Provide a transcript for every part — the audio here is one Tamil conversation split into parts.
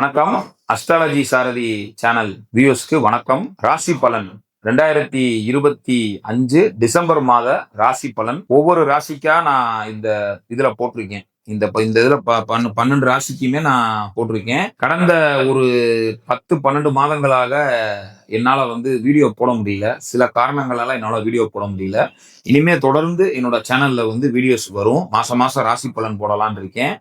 வணக்கம். அஸ்ட்ராலஜி சாரதி சேனல் வியூஸ்க்கு வணக்கம். ராசி பலன் ரெண்டாயிரத்தி இருபத்தி அஞ்சு டிசம்பர் மாத ராசி பலன். ஒவ்வொரு ராசிக்கா நான் இந்த இதுல போட்டிருக்கேன். இந்த ப- இந்த இதுல ப- பன்னெண்டு ராசிக்குமே நான் போட்டிருக்கேன். கடந்த ஒரு பத்து பன்னெண்டு மாதங்களாக என்னால் வந்து வீடியோ போட முடியல. சில காரணங்களால என்னால் வீடியோ போட முடியல. இனிமே தொடர்ந்து என்னோட சேனல்ல வந்து வீடியோஸ் வரும். மாசம் மாசம் ராசி பலன் போடலான் இருக்கேன்.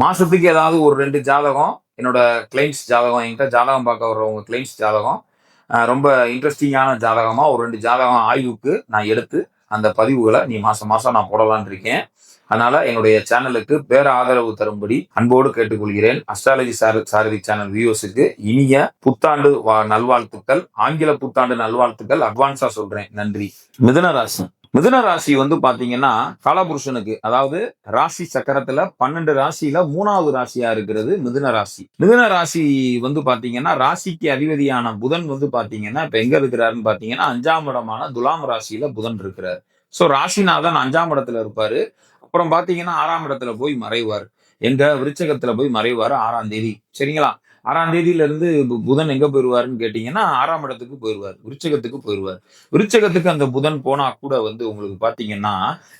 மாசத்துக்கு ஏதாவது ஒரு ரெண்டு ஜாதகம் என்னோட கிளைண்ட்ஸ் ஜாதகம் என்கிட்ட ஜாதகம் பார்க்க வர்றவங்க கிளைண்ட்ஸ் ஜாதகம். ரொம்ப இன்ட்ரெஸ்டிங்கான ஜாதகமாக ஒரு ரெண்டு ஜாதகம் ஆய்வுக்கு நான் எடுத்து அந்த பதிவுகளை நீ மாசம் மாசம் நான் போடலான் இருக்கேன். அதனால என்னுடைய சேனலுக்கு பேர ஆதரவு தரும்படி அன்போடு கேட்டுக்கொள்கிறேன். அஸ்ட்ராலஜி சார சாரதி சேனல் வியூஸுக்கு இனிய புத்தாண்டு வா- நல்வாழ்த்துக்கள். ஆங்கில புத்தாண்டு நல்வாழ்த்துக்கள். அட்வான்ஸா சொல்றேன். நன்றி. மிதனராசன் மிதுன ராசி வந்து பாத்தீங்கன்னா காலபுருஷனுக்கு அதாவது ராசி சக்கரத்துல பன்னெண்டு ராசியில மூணாவது ராசியா இருக்கிறது மிதுன ராசி. மிதுன ராசி வந்து பாத்தீங்கன்னா ராசிக்கு அதிபதியான புதன் வந்து பாத்தீங்கன்னா இப்ப எங்க இருக்கிறாருன்னு பாத்தீங்கன்னா அஞ்சாம் இடமான துலாம் ராசியில புதன் இருக்கிறார். சோ ராசிநாதன் அஞ்சாம் இடத்துல இருப்பாரு. அப்புறம் பாத்தீங்கன்னா ஆறாம் இடத்துல போய் மறைவார். எங்க விருச்சகத்துல போய் மறைவார் ஆறாம் தேதி. சரிங்களா? ஆறாம் தேதியிலிருந்து புதன் எங்கே போயிடுவாருன்னு கேட்டிங்கன்னா ஆறாம் இடத்துக்கு போயிடுவார் விருச்சகத்துக்கு போயிடுவார் விருச்சகத்துக்கு அந்த புதன் போனால் கூட வந்து உங்களுக்கு பார்த்தீங்கன்னா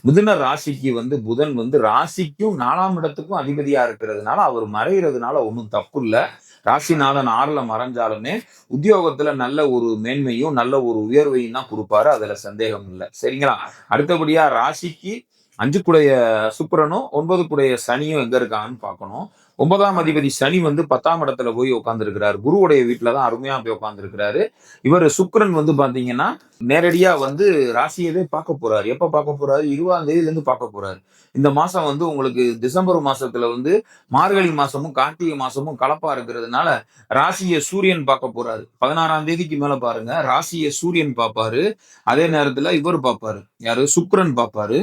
மிதுன ராசிக்கு வந்து புதன் வந்து ராசிக்கும் நாலாம் இடத்துக்கும் அதிபதியாக இருக்கிறதுனால அவர் மறைகிறதுனால ஒன்றும் தப்பு இல்லை ராசிநாதன் ஆறில் மறைஞ்சாலுமே உத்தியோகத்தில் நல்ல ஒரு மேன்மையும் நல்ல ஒரு உயர்வையும் தான் கொடுப்பாரு. அதில் சந்தேகம் இல்லை. சரிங்களா? அடுத்தபடியாக ராசிக்கு அஞ்சுக்குடைய சுக்கிரனும் ஒன்பதுக்குடைய சனியும் எங்கே இருக்காங்கன்னு பார்க்கணும் ஒன்பதாம் அதிபதி சனி வந்து பத்தாம் இடத்துல போய் உட்காந்துருக்கிறாரு குருவுடைய வீட்டில் தான் அருமையா போய் உட்காந்துருக்கிறாரு இவர் சுக்கரன் வந்து பாத்தீங்கன்னா நேரடியா வந்து ராசியவே பார்க்க போறாரு. எப்ப பார்க்க போறாரு? இருபதாம் தேதியிலேருந்து பார்க்க போறாரு. இந்த மாசம் வந்து உங்களுக்கு டிசம்பர் மாசத்துல வந்து மார்கழி மாசமும் கார்த்திகை மாசமும் கலப்பா இருக்கிறதுனால ராசியை சூரியன் பார்க்க போறாரு. பதினாறாம் தேதிக்கு மேல பாருங்க. ராசியை சூரியன் பார்ப்பாரு. அதே நேரத்துல இவர் பார்ப்பாரு. யாரு? சுக்கரன் பார்ப்பாரு.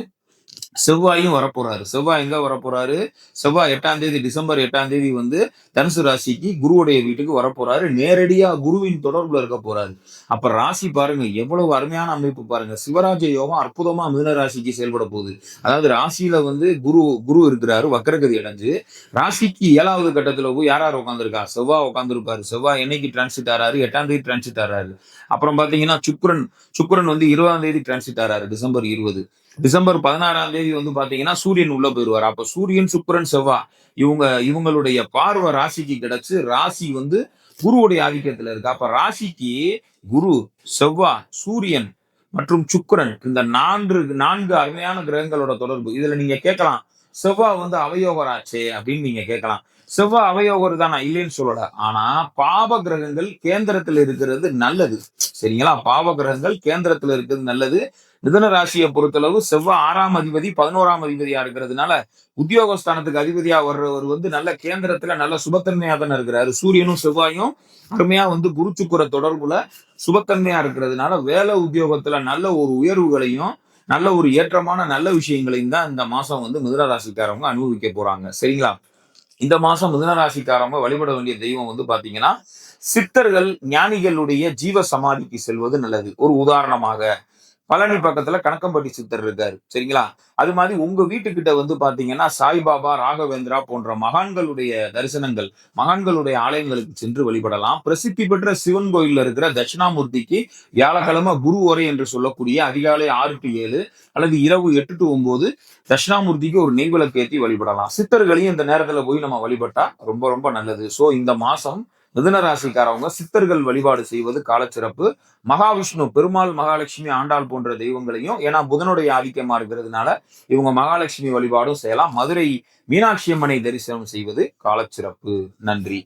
செவ்வாயும் வரப்போறாரு. செவ்வாய் எங்க வரப்போறாரு? செவ்வாய் எட்டாம் தேதி டிசம்பர் எட்டாம் தேதி வந்து தனுசு ராசிக்கு குருவுடைய வீட்டுக்கு வரப்போறாரு. நேரடியா குருவின் தொடர்புல இருக்க போறாரு. அப்ப ராசி பாருங்க எவ்வளவு அருமையான அமைப்பு பாருங்க. சிவராஜ யோகம் அற்புதமா மிதுன ராசிக்கு செயல்பட போகுது. அதாவது ராசியில வந்து குரு குரு இருக்கிறாரு வக்கரகதி அடைஞ்சு. ராசிக்கு ஏழாவது கட்டத்துல போய் யார் யார் உட்காந்துருக்கா செவ்வாய் உட்காந்துருப்பாரு செவ்வாய் என்னைக்கு டிரான்சிட் ஆறாரு? எட்டாம் தேதி டிரான்சிட் ஆறாரு. அப்புறம் பாத்தீங்கன்னா சுக்ரன் சுக்ரன் வந்து இருபதாம் தேதி டிரான்சிட் ஆறாரு டிசம்பர் இருபது. டிசம்பர் பதினாறாம் தேதி மனைவி வந்து பாத்தீங்கன்னா சூரியன் உள்ள போயிருவார். அப்ப சூரியன் சுக்கரன் செவ்வா இவங்க இவங்களுடைய பார்வை ராசிக்கு கிடைச்சு ராசி வந்து குருவுடைய ஆதிக்கத்துல இருக்கு. அப்ப ராசிக்கு குரு செவ்வா சூரியன் மற்றும் சுக்கரன் இந்த நான்கு நான்கு அருமையான கிரகங்களோட தொடர்பு. இதுல நீங்க கேட்கலாம் செவ்வா வந்து அவயோகராச்சே அப்படின்னு நீங்க கேட்கலாம். செவ்வா அவயோகர் தானா? இல்லைன்னு சொல்லல. ஆனா பாவ கிரகங்கள் கேந்திரத்துல இருக்கிறது நல்லது. சரிங்களா? பாவ கிரகங்கள் கேந்திரத்துல இருக்கிறது நல்லது. மிதன ராசியை பொறுத்தளவு செவ்வாய் ஆறாம் அதிபதி பதினோராம் அதிபதியா இருக்கிறதுனால உத்தியோகஸ்தானத்துக்கு அதிபதியா வர்றவர் வந்து நல்ல கேந்திரத்துல நல்ல சுபத்தன்மையா தானே இருக்கிறாரு. சூரியனும் செவ்வாயும் அருமையா வந்து குருச்சுக்குற தொடர்புல சுபத்தன்மையா இருக்கிறதுனால வேலை உத்தியோகத்துல நல்ல ஒரு உயர்வுகளையும் நல்ல ஒரு ஏற்றமான நல்ல விஷயங்களையும் தான் இந்த மாசம் வந்து மிதுன ராசிக்காரவங்க அனுபவிக்க போறாங்க. சரிங்களா? இந்த மாசம் மிதுன ராசிக்காரவங்க வழிபட வேண்டிய தெய்வம் வந்து பாத்தீங்கன்னா சித்தர்கள் ஞானிகளுடைய ஜீவ சமாதிக்கு செல்வது நல்லது. ஒரு உதாரணமாக பழனி பக்கத்துல கணக்கம்பட்டி சித்தர் இருக்காரு. சரிங்களா? அது மாதிரி உங்க வீட்டுக்கிட்ட வந்து பாத்தீங்கன்னா சாய்பாபா ராகவேந்திரா போன்ற மகான்களுடைய தரிசனங்கள் மகான்களுடைய ஆலயங்களுக்கு சென்று வழிபடலாம். பிரசித்தி பெற்ற சிவன் கோயில்ல இருக்கிற தட்சிணாமூர்த்திக்கு வியாழக்கிழமை குரு உரை என்று சொல்லக்கூடிய அதிகாலை ஆறு டு ஏழு அல்லது இரவு எட்டு டு ஒன்பது தட்சிணாமூர்த்திக்கு ஒரு நெய்விளக்கு ஏற்றி வழிபடலாம். சித்தர்களையும் இந்த நேரத்துல போய் நம்ம வழிபட்டா ரொம்ப ரொம்ப நல்லது. சோ இந்த மாசம் மிதுன ராசிக்காரவங்க சித்தர்கள் வழிபாடு செய்வது காலச்சிறப்பு. மகாவிஷ்ணு பெருமாள் மகாலட்சுமி ஆண்டாள் போன்ற தெய்வங்களையும் ஏன்னா புதனுடைய ஆதிக்கமா இருக்கிறதுனால இவங்க மகாலட்சுமி வழிபாடும் செய்யலாம். மதுரை மீனாட்சி அம்மனை தரிசனம் செய்வது காலச்சிறப்பு. நன்றி.